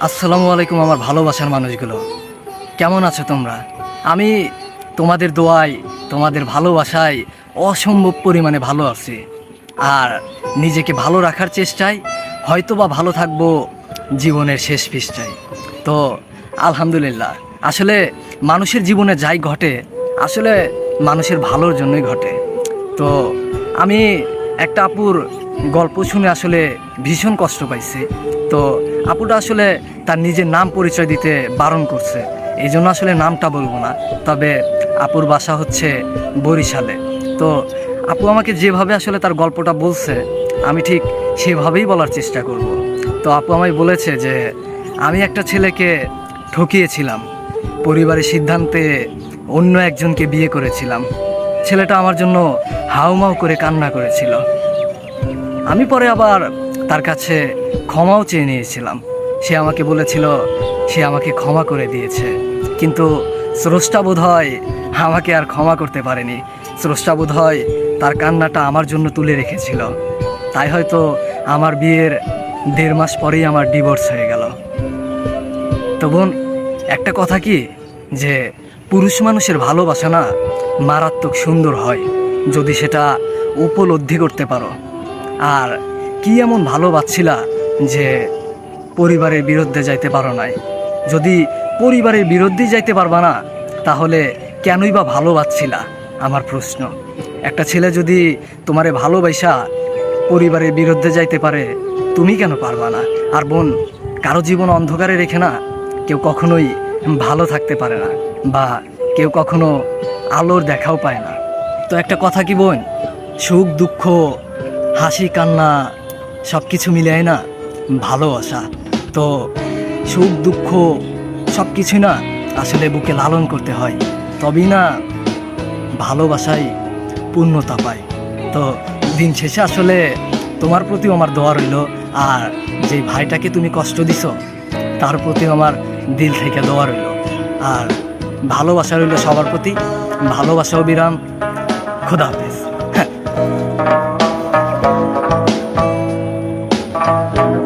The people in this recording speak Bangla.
আসসালামু আলাইকুম আমার ভালোবাসার মানুষগুলো। কেমন আছো তোমরা? আমি তোমাদের দোয়ায়, তোমাদের ভালোবাসায় অসম্ভব পরিমাণে ভালো আছি। আর নিজেকে ভালো রাখার চেষ্টায় হয়তো বা ভালো থাকব জীবনের শেষ পৃষ্ঠায়। তো, আলহামদুলিল্লাহ। আসলে মানুষের জীবনে যাই ঘটে, আসলে মানুষের ভালোর জন্যই ঘটে। তো, আমি একটা আপুর গল্প শুনে আসলে ভীষণ কষ্ট পাইছি। তো আপুটা আসলে তার নিজের নাম পরিচয় দিতে বারণ করছে। এই জন্য আসলে নামটা বলব না। তবে আপুর বাসা হচ্ছে বরিশালে। তো আপু আমাকে যেভাবে আসলে তার গল্পটা বলছে, আমি ঠিক সেভাবেই বলার চেষ্টা করব। তো আপু আমায় বলেছে যে, আমি একটা ছেলেকে ঠকিয়েছিলাম। পরিবারের সিদ্ধান্তে অন্য একজনকে বিয়ে করেছিলাম। ছেলেটা আমার জন্য হাউমাউ করে কান্না করেছিল। আমি পরে আবার তার কাছে ক্ষমাও চেয়ে নিয়েছিলাম। সে আমাকে বলেছিল, সে আমাকে ক্ষমা করে দিয়েছে। কিন্তু স্রষ্টা বোধ হয় আমাকে আর ক্ষমা করতে পারেনি। স্রষ্টা বোধ হয় তার কান্নাটা আমার জন্য তুলে রেখেছিল। তাই হয়তো আমার বিয়ের দেড় মাস পরেই আমার ডিভোর্স হয়ে গেল। তো বোন, একটা কথা কি? যে পুরুষ মানুষের ভালোবাসা না মারাত্মক সুন্দর হয়। যদি সেটা উপলব্ধি করতে পারো। আর কি এমন ভালোবাসছিলা যে পরিবারের বিরুদ্ধে যাইতে পারো নাই? যদি পরিবারের বিরুদ্ধেই যাইতে পারবা না, তাহলে কেনই বা ভালোবাসছিলা আমার প্রশ্ন। একটা ছেলে যদি তোমারে ভালোবাসা পরিবারের বিরুদ্ধে যাইতে পারে, তুমি কেন পারবা না? আর বোন, কারও জীবন অন্ধকারে রেখে না কেউ কখনোই ভালো থাকতে পারে না বা কেউ কখনো আলোর দেখাও পায় না। তো একটা কথা কি বোন? সুখ, দুঃখ হাসি, কান্না সব কিছু মিলিয়ে না ভালোবাসা। তো সুখ, দুঃখ সব কিছু না আসলে বুকে লালন করতে হয়। তবেই না ভালোবাসাই পূর্ণতা পায়। তো দিন শেষে আসলে তোমার প্রতিও আমার দোয়া রইল। আর যে ভাইটাকে তুমি কষ্ট দিছ, তার প্রতিও আমার দিল থেকে দোয়া রইল। আর ভালোবাসা রইল সবার প্রতি। ভালোবাসাও বিরাম। খোদা হাফেজ। Thank you.